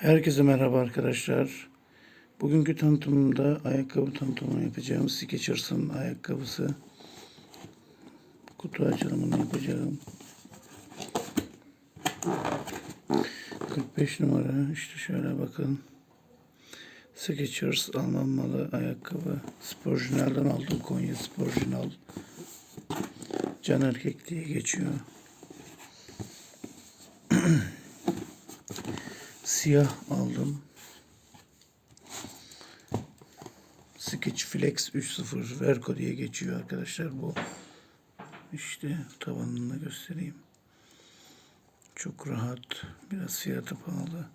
Herkese merhaba arkadaşlar. Bugünkü tanıtımımda ayakkabı tanıtımını yapacağım. Skechers'ın ayakkabısı. Kutu açılımını yapacağım. 45 numara. İşte şöyle bakın. Skechers Alman malı ayakkabı. Sporjinal'dan aldım. Konya Sporjinal. Can erkek diye geçiyor. Siyah aldım. Sketch Flex 3.0 Verco diye geçiyor arkadaşlar bu. İşte tabanını da göstereyim. Çok rahat. Biraz fiyatı pahalı.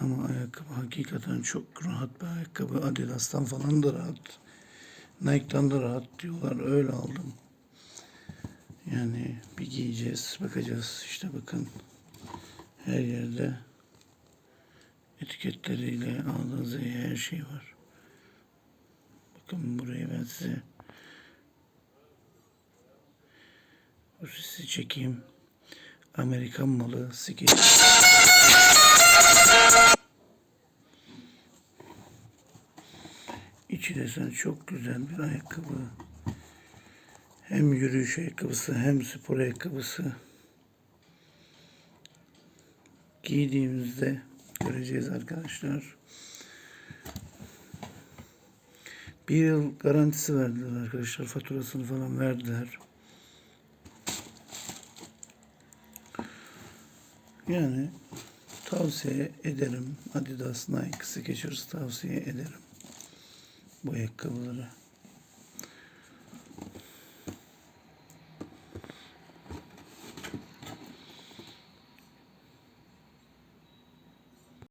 Ama ayakkabı hakikaten çok rahat bir ayakkabı. Adidas'tan falan da rahat. Nike'dan da rahat diyorlar. Öyle aldım. Yani bir giyeceğiz, bakacağız. İşte bakın her yerde etiketleriyle Z'ye her şey var. Bakın buraya ben size bu sesi çekeyim. Amerikan malı Skechers. İçi desen çok güzel bir ayakkabı. Hem yürüyüş ayakkabısı hem spor ayakkabısı. Giydiğimizde göreceğiz arkadaşlar. Bir yıl garantisi verdiler arkadaşlar. Faturasını falan verdiler. Yani tavsiye ederim. Adidas, Nike, Skechers tavsiye ederim. Bu ayakkabıları.